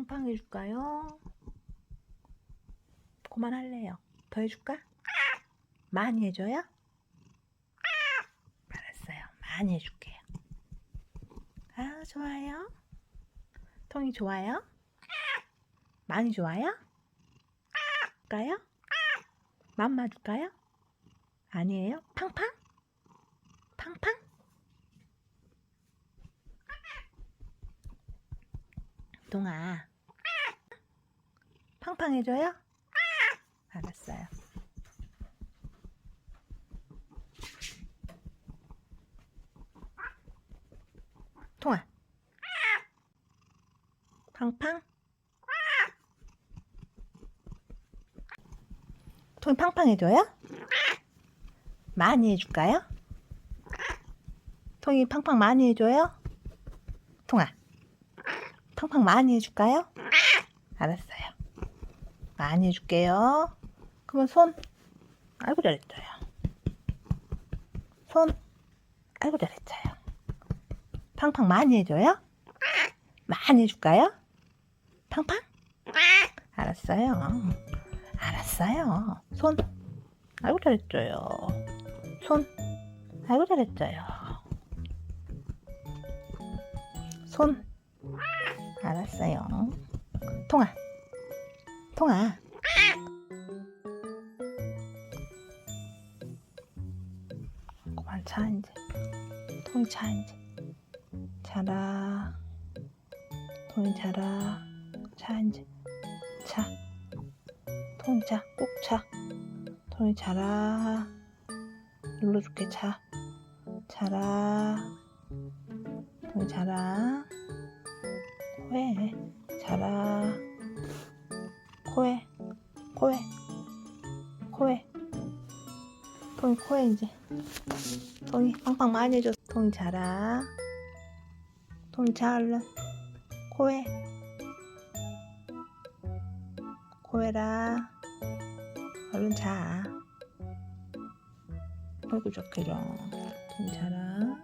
팡팡 해줄까요? 그만할래요. 더 해줄까? 많이 해줘요? 알았어요. 많이 해줄게요. 아, 좋아요. 통이 좋아요? 많이 좋아요? 줄까요? 맘마 줄까요? 아니에요? 팡팡? 팡팡? 동아 팡팡 해줘요? 알았어요. 통아 팡팡 통이 팡팡 해줘요? 많이 해줄까요? 통이 팡팡 많이 해줘요? 통아 팡팡 많이 해줄까요? 알았어요. 많이 해줄게요. 그러면 손. 아이고 잘했어요. 손. 아이고 잘했어요. 팡팡 많이 해줘요? 많이 해줄까요? 팡팡? 알았어요. 알았어요. 손. 아이고 잘했어요. 손. 아이고 잘했어요. 손. 알았어요. 통아. 통아. 그만 자 이제. 통이 자 이제. 자라. 통이 자라. 자 이제. 자. 통이 자. 꼭 자. 통이 자라. 눌러줄게 자. 자라. 통이 자라. 코에 자라 코에 코에 코에. 통이 코에 이제. 통이 빵빵 많이 해줘. 통이 자라. 통이 자 얼른 코에. 코에라. 얼른 자. 아이고 좋게죠 통이 자라